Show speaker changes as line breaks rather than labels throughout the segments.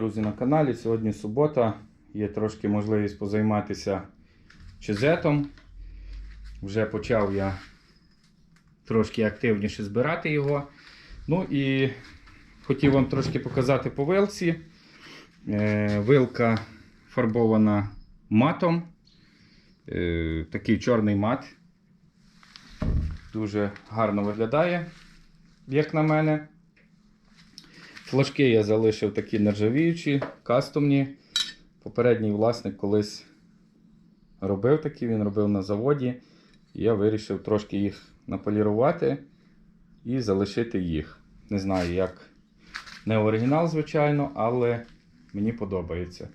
Друзі, на каналі. Сьогодні субота. Є трошки можливість позайматися чизетом. Вже почав я трошки активніше збирати його. Ну і хотів вам трошки показати по вилці. Е, Вилка фарбована матом. Е, Такий чорний мат. Дуже гарно виглядає, як на мене. Флажки я залишив такі нержавіючі, кастомні. Попередній власник колись робив такі, він робив на заводі. Я вирішив трошки їх наполірувати і залишити їх. Не знаю, як не оригінал, звичайно, але мені подобається.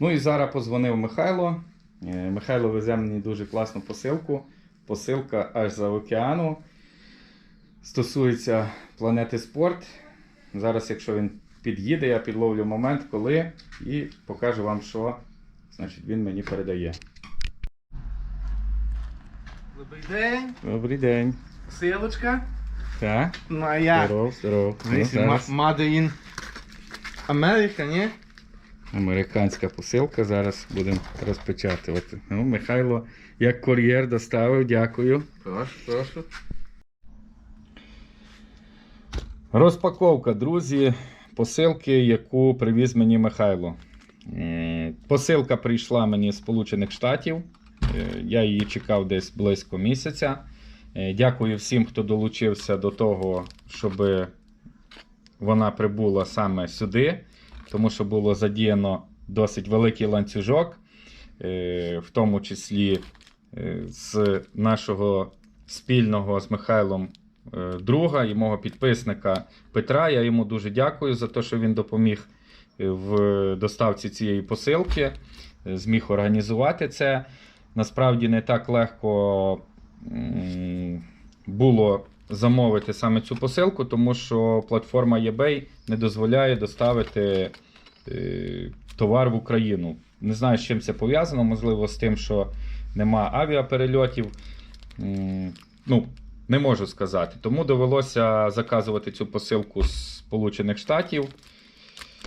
Ну і зараз позвонив Михайло. Е, Михайло везе мені дуже класну посилку. Посилка аж за океану. Стосується планети спорт. Зараз, якщо він під'їде, я підловлю момент, коли, і покажу вам, що значить, він мені передає.
Добрий день,
Добрий день.
силочка.
Так,
Ну а я.
здоров, здоров. Ну,
Дивіться, Made in America, ні?
американська посилка, зараз будемо розпечатувати. Ну, Михайло, як кур'єр доставив, дякую.
Прошу, прошу.
Розпаковка, друзі, посилки, яку привіз мені Михайло. Посилка прийшла мені з Сполучених Штатів. Е, Я її чекав десь близько місяця. Е, Дякую всім, хто долучився до того, щоб вона прибула саме сюди, тому що було задіяно досить великий ланцюжок, е, в тому числі е, з нашого спільного з Михайлом е, друга і мого підписника Петра. Я йому дуже дякую за те, що він допоміг е, в доставці цієї посилки, е, зміг організувати це. Насправді не так легко було замовити саме цю посилку, тому що платформа eBay не дозволяє доставити е, товар в Україну. Не знаю, з чим це пов'язано, можливо, з тим, що нема авіаперельотів. Ну, не можу сказати. Тому довелося заказувати цю посилку з Сполучених Штатів,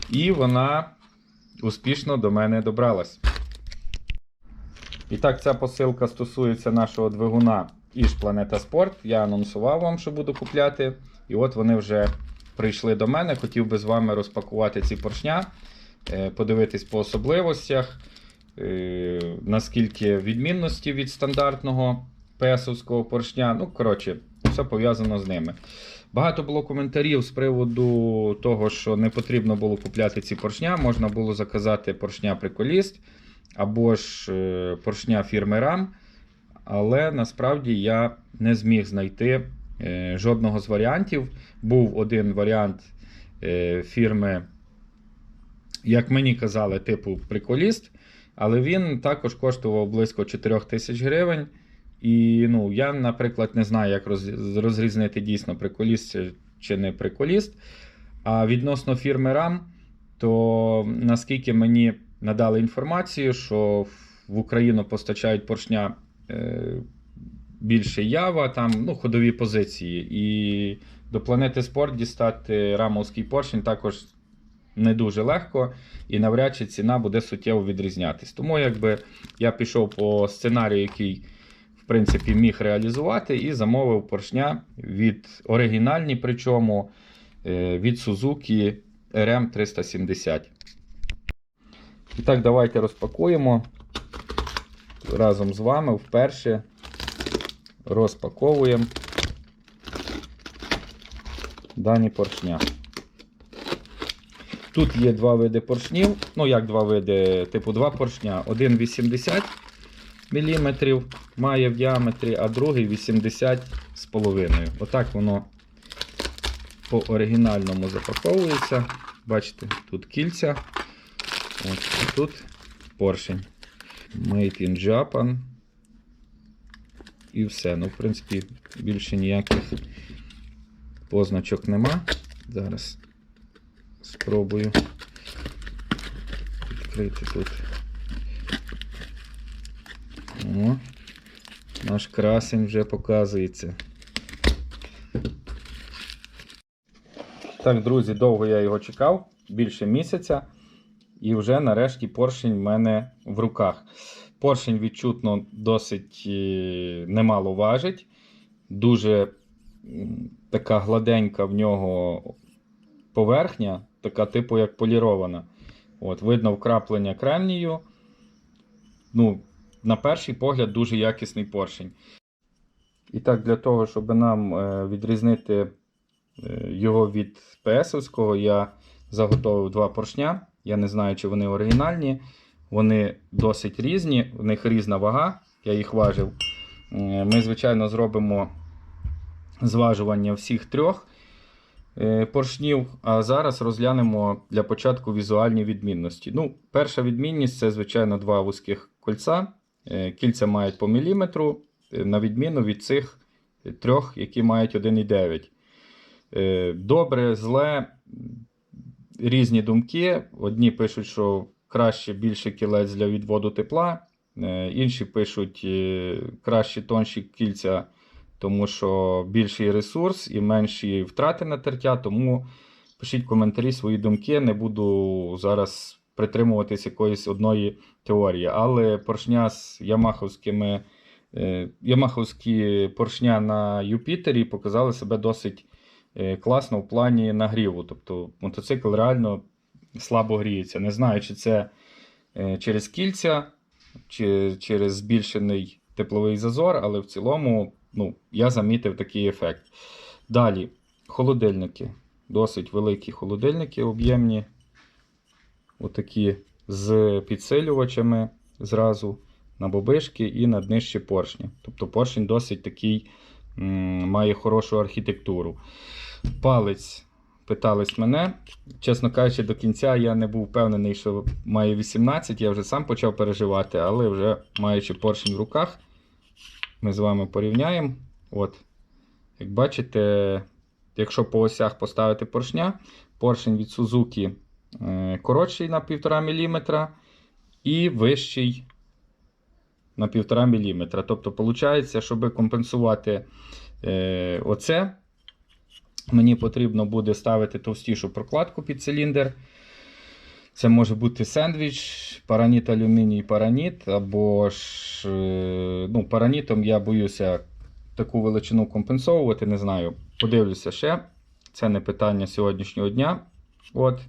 і вона успішно до мене добралась. І так, ця посилка стосується нашого двигуна Іж Планета Спорт. Я анонсував вам, що буду купляти. І от вони вже прийшли до мене. Хотів би з вами розпакувати ці поршня, е, подивитись по особливостях, е, наскільки відмінності від стандартного песовського поршня. Ну, коротше, все пов'язано з ними. Багато було коментарів з приводу того, що не потрібно було купляти ці поршня. Можна було заказати поршня приколіст або ж е, поршня фірми RAM. Але насправді я не зміг знайти е, жодного з варіантів. Був один варіант е, фірми, як мені казали, типу приколіст, але він також коштував близько 4 тисяч гривень. І ну, я, наприклад, не знаю, як роз- розрізнити дійсно приколіст чи- не приколіст. А відносно фірми RAM, то наскільки мені надали інформацію, що в Україну постачають поршня е, більше Ява, там ну, ходові позиції. І до планети спорт дістати рамовський поршень також не дуже легко, і навряд чи ціна буде суттєво відрізнятись. Тому якби я пішов по сценарію, який принципі міг реалізувати, і замовив поршня від оригінальні, причому е, від Suzuki RM 370. І так, давайте розпакуємо разом з вами вперше розпаковуємо дані поршня. Тут є два види поршнів. Ну, як два види, типу два поршня. Один 80 мм має в діаметрі, а другий 80 з половиною. Отак воно по оригінальному запаковується. Бачите, тут кільця. От, а тут поршень. Made in Japan. І все. Ну, в принципі, більше ніяких позначок нема. Зараз спробую відкрити тут. О, наш красень вже показується. Так, друзі, довго я його чекав, більше місяця. І вже нарешті поршень в мене в руках. Поршень відчутно досить е, немало важить. Дуже така гладенька в нього поверхня, така типу як полірована. От, видно вкраплення кремнію. Ну, на перший погляд, дуже якісний поршень. І так, для того, щоб нам е, відрізнити е, його від ps я заготовив два поршня. Я не знаю, чи вони оригінальні. Вони досить різні, в них різна вага, я їх важив. Е, Ми, звичайно, зробимо зважування всіх трьох поршнів, а зараз розглянемо для початку візуальні відмінності. Ну, перша відмінність це, звичайно, два вузьких кольця. Е, Кільця мають по міліметру, е, на відміну від цих трьох, які мають 1,9. Е, Добре, зле, різні думки. Одні пишуть, що краще більше кілець для відводу тепла, інші пишуть краще тонші кільця, тому що більший ресурс і менші втрати на тертя. Тому пишіть коментарі свої думки. Не буду зараз притримуватись якоїсь одної теорії. Але поршня з ямаховськими. е, Ямаховські поршня на Юпітері показали себе досить е, класно в плані нагріву. Тобто мотоцикл реально слабо гріється. Не знаю, чи це е, через кільця, чи через збільшений тепловий зазор, але в цілому ну, я замітив такий ефект. Далі, холодильники. Досить великі холодильники об'ємні. Отакі з підсилювачами зразу на бобишки і на днище поршня. Тобто поршень досить такий має хорошу архітектуру. Палець питались мене. Чесно кажучи, до кінця я не був впевнений, що має 18. Я вже сам почав переживати, але вже маючи поршень в руках, ми з вами порівняємо. От. Як бачите, якщо по осях поставити поршня, поршень від Suzuki коротший на 1,5 мм і вищий на 1,5 мм. Тобто, виходить, щоб компенсувати е, оце, мені потрібно буде ставити товстішу прокладку під циліндр. Це може бути сендвіч, параніт, алюміній, параніт, або ж е, ну, паранітом я боюся таку величину компенсовувати, не знаю. Подивлюся ще. Це не питання сьогоднішнього дня. От.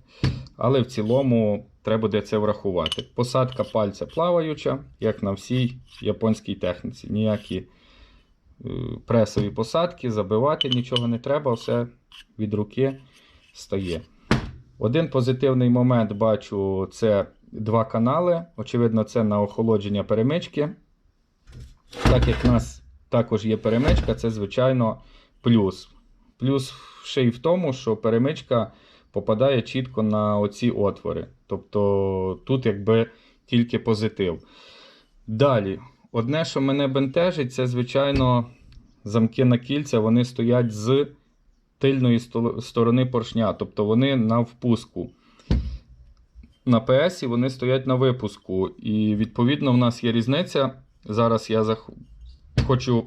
Але в цілому треба буде це врахувати. Посадка пальця плаваюча, як на всій японській техніці. Ніякі е, пресові посадки, забивати нічого не треба, все від руки стає. Один позитивний момент бачу це два канали. Очевидно, це на охолодження перемички. Так як в нас також є перемичка, це звичайно плюс. Плюс ще й в тому, що перемичка попадає чітко на оці отвори. Тобто тут якби тільки позитив. Далі, одне, що мене бентежить, це, звичайно, замки на кільця, вони стоять з тильної сторони поршня, тобто вони на впуску. На PS вони стоять на випуску. І відповідно в нас є різниця. Зараз я зах... хочу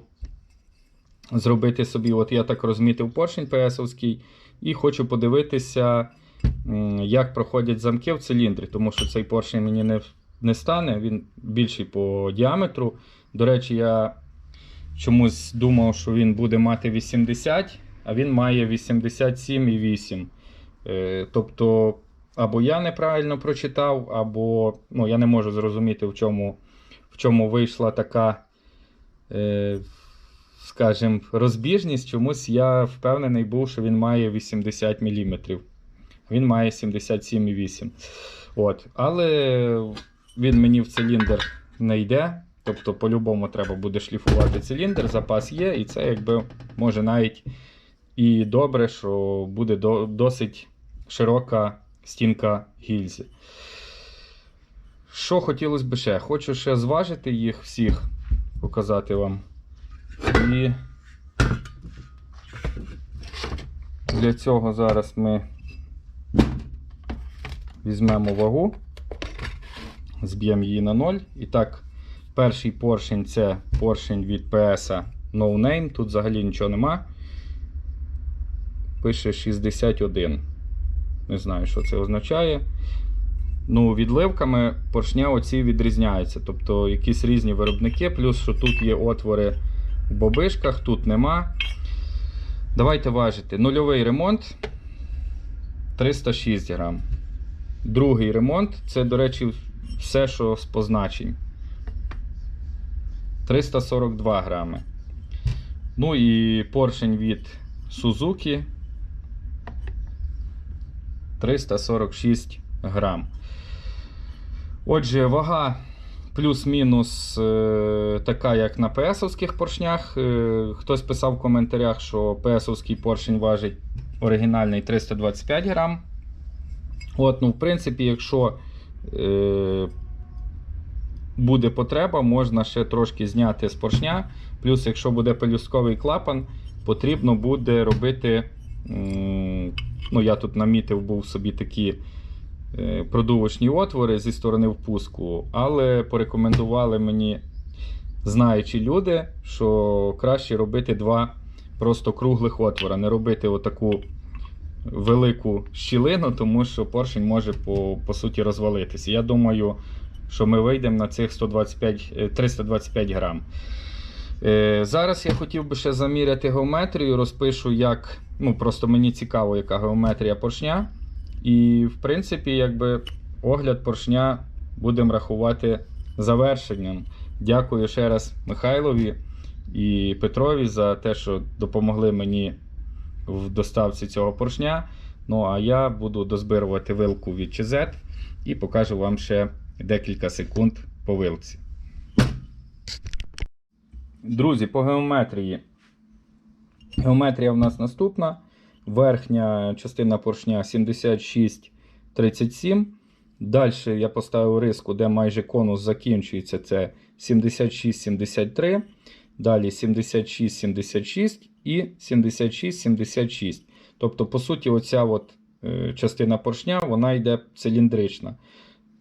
зробити собі, от я так розмітив поршень PS-овський, і хочу подивитися, як проходять замки в циліндрі, тому що цей поршень мені не, не стане, він більший по діаметру. До речі, я чомусь думав, що він буде мати 80, а він має 87,8. Е, тобто, або я неправильно прочитав, або ну, я не можу зрозуміти, в чому, в чому вийшла така, е, скажімо, розбіжність. Чомусь я впевнений був, що він має 80 мм. Він має 77,8. От. Але він мені в циліндр не йде. Тобто, по-любому треба буде шліфувати циліндр, запас є, і це якби може навіть і добре, що буде до, досить широка стінка гільзи. Що хотілося б ще? Хочу ще зважити їх всіх, показати вам. І для цього зараз ми візьмемо вагу, зб'ємо її на 0. І так, перший поршень це поршень від PS No Name. Тут взагалі нічого нема. пише 61. Не знаю, що це означає. Ну, відливками поршня оці відрізняються. Тобто якісь різні виробники, плюс що тут є отвори бобишках, тут нема. Давайте важити. Нульовий ремонт 306 грам. Другий ремонт це, до речі, все, що з позначень. 342 грами. Ну і поршень від Suzuki 346 грам. Отже, вага плюс-мінус е, така, як на ПСовських поршнях. Е, хтось писав в коментарях, що ПСовський поршень важить оригінальний 325 грам. От, ну, в принципі, якщо е, буде потреба, можна ще трошки зняти з поршня. Плюс, якщо буде пелюстковий клапан, потрібно буде робити. м, Ну, я тут намітив був собі такі е, продувочні отвори зі сторони впуску, але порекомендували мені знаючі люди, що краще робити два просто круглих отвора, не робити отаку велику щілину, тому що поршень може по, по суті розвалитися. Я думаю, що ми вийдемо на цих 125, е, 325 грам. Е, Зараз я хотів би ще заміряти геометрію, розпишу, як. Ну, просто мені цікаво, яка геометрія поршня. І, в принципі, якби огляд поршня будемо рахувати завершенням. Дякую ще раз Михайлові і Петрові за те, що допомогли мені в доставці цього поршня. Ну, а я буду дозбирувати вилку від ЧЗ і покажу вам ще декілька секунд по вилці. Друзі, по геометрії. Геометрія в нас наступна. Верхня частина поршня 76,37. Далі я поставив риску, де майже конус закінчується. Це 76,73. Далі 76,76 і 76,76. Тобто, по суті, оця от, е, частина поршня вона йде циліндрична.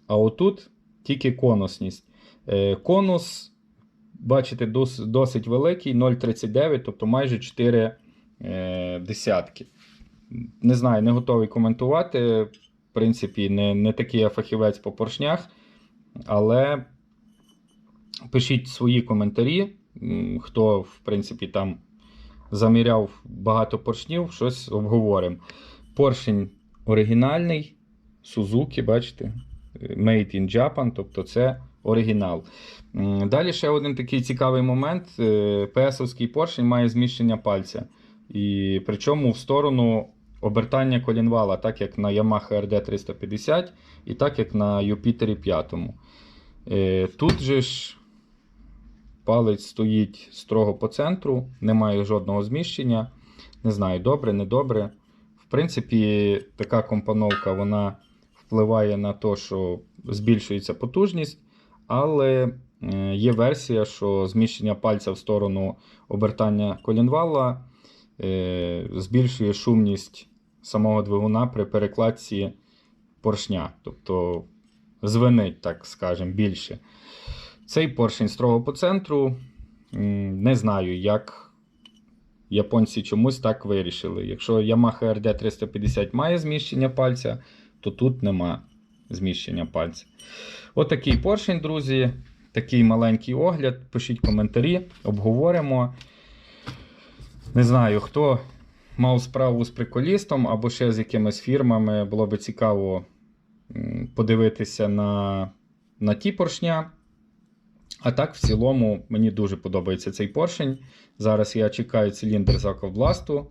А отут тільки конусність. Е, конус, бачите, дос, досить великий, 0,39, тобто майже 4 е, десятки. Не знаю, не готовий коментувати. В принципі, не, не такий я фахівець по поршнях. Але пишіть свої коментарі. Хто, в принципі, там заміряв багато поршнів, щось обговоримо. Поршень оригінальний, Suzuki, бачите, Made in Japan, тобто це оригінал. Далі ще один такий цікавий момент. Е, ПСовський поршень має зміщення пальця. І причому в сторону обертання колінвала, так як на Yamaha RD 350 і так як на Юпітері 5. Е, Тут же ж палець стоїть строго по центру, немає жодного зміщення. Не знаю, добре, не добре. В принципі, така компоновка вона впливає на те, що збільшується потужність, але е, є версія, що зміщення пальця в сторону обертання колінвала збільшує шумність самого двигуна при перекладці поршня. Тобто звенить, так скажемо, більше. Цей поршень строго по центру. Не знаю, як японці чомусь так вирішили. Якщо Yamaha RD 350 має зміщення пальця, то тут нема зміщення пальця. Отакий поршень, друзі. Такий маленький огляд. Пишіть коментарі, обговоримо. Не знаю, хто мав справу з приколістом або ще з якимись фірмами. Було би цікаво подивитися на, на ті поршня. А так, в цілому, мені дуже подобається цей поршень. Зараз я чекаю циліндр з аквабласту.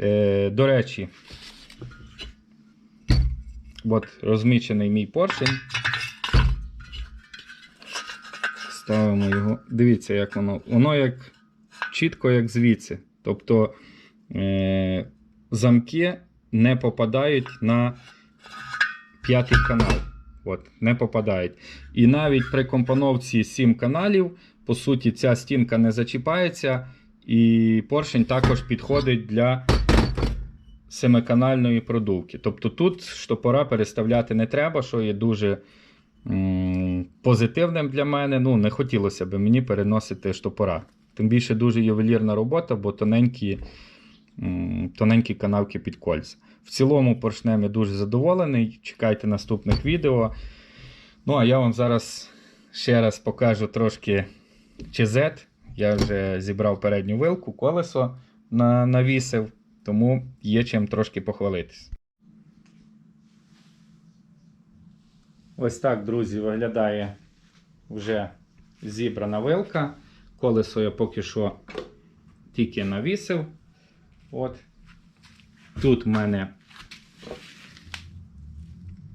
Е, до речі, от розмічений мій поршень. Ставимо його. Дивіться, як воно. Воно як чітко, як звідси. Тобто е, замки не попадають на п'ятий канал. От, не попадають. І навіть при компоновці 7 каналів, по суті, ця стінка не зачіпається, і поршень також підходить для семиканальної продувки. Тобто тут штопора переставляти не треба, що є дуже м, позитивним для мене. Ну, не хотілося б мені переносити штопора. Тим більше дуже ювелірна робота, бо тоненькі тоненькі канавки під кольця. В цілому поршнем я дуже задоволений. Чекайте наступних відео. Ну, а я вам зараз ще раз покажу трошки ЧЗ. Я вже зібрав передню вилку, колесо на, навісив, тому є чим трошки похвалитись. Ось так, друзі, виглядає вже зібрана вилка. Колесо я поки що тільки навісив. От. Тут в мене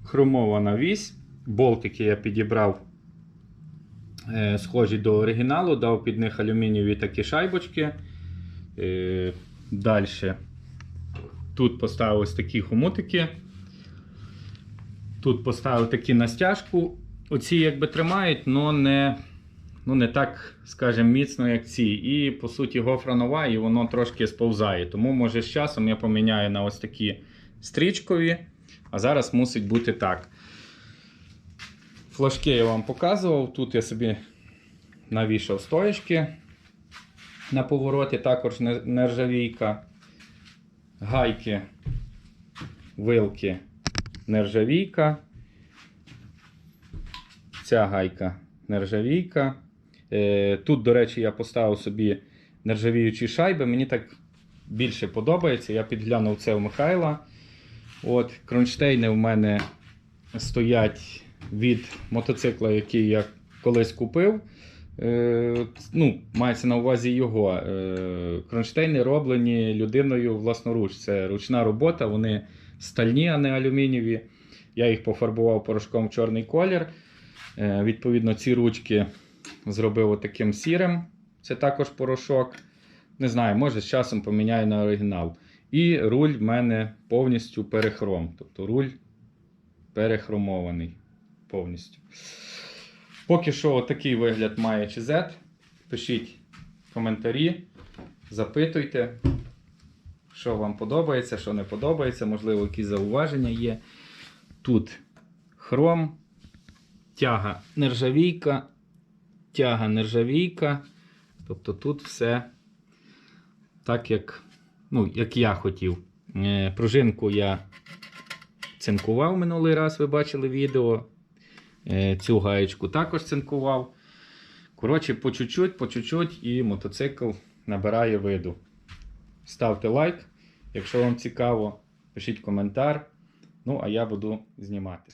хромована вісь. Болтики я підібрав е, схожі до оригіналу, дав під них алюмінієві такі шайбочки. Е, Далі. Тут поставив ось такі хомутики. Тут поставив такі на стяжку. Оці якби тримають, але не, ну, не так, скажімо, міцно, як ці. І, по суті, гофра нова, і воно трошки сповзає. Тому, може, з часом я поміняю на ось такі стрічкові. А зараз мусить бути так. Флажки я вам показував. Тут я собі навішав стоєчки на повороті, також нержавійка. Гайки, вилки, нержавійка. Ця гайка нержавійка. Е, Тут, до речі, я поставив собі нержавіючі шайби. Мені так більше подобається. Я підглянув це у Михайла. От, кронштейни в мене стоять від мотоцикла, який я колись купив. Е, ну, мається на увазі його. Е, кронштейни роблені людиною власноруч. Це ручна робота, вони стальні, а не алюмінієві. Я їх пофарбував порошком в чорний колір. Відповідно, ці ручки зробив таким сірим. Це також порошок. Не знаю, може з часом поміняю на оригінал. І руль в мене повністю перехром. Тобто руль перехромований повністю. Поки що такий вигляд має ЧЗ. Пишіть коментарі, запитуйте, що вам подобається, що не подобається, можливо, якісь зауваження є. Тут хром, тяга нержавійка, тяга нержавійка. Тобто тут все так, як, ну, як я хотів. Е, Пружинку я цинкував минулий раз, ви бачили відео. Е, Цю гаєчку також цинкував. Коротше, по чуть-чуть, по чуть-чуть і мотоцикл набирає виду. Ставте лайк, якщо вам цікаво, пишіть коментар. Ну, а я буду знімати.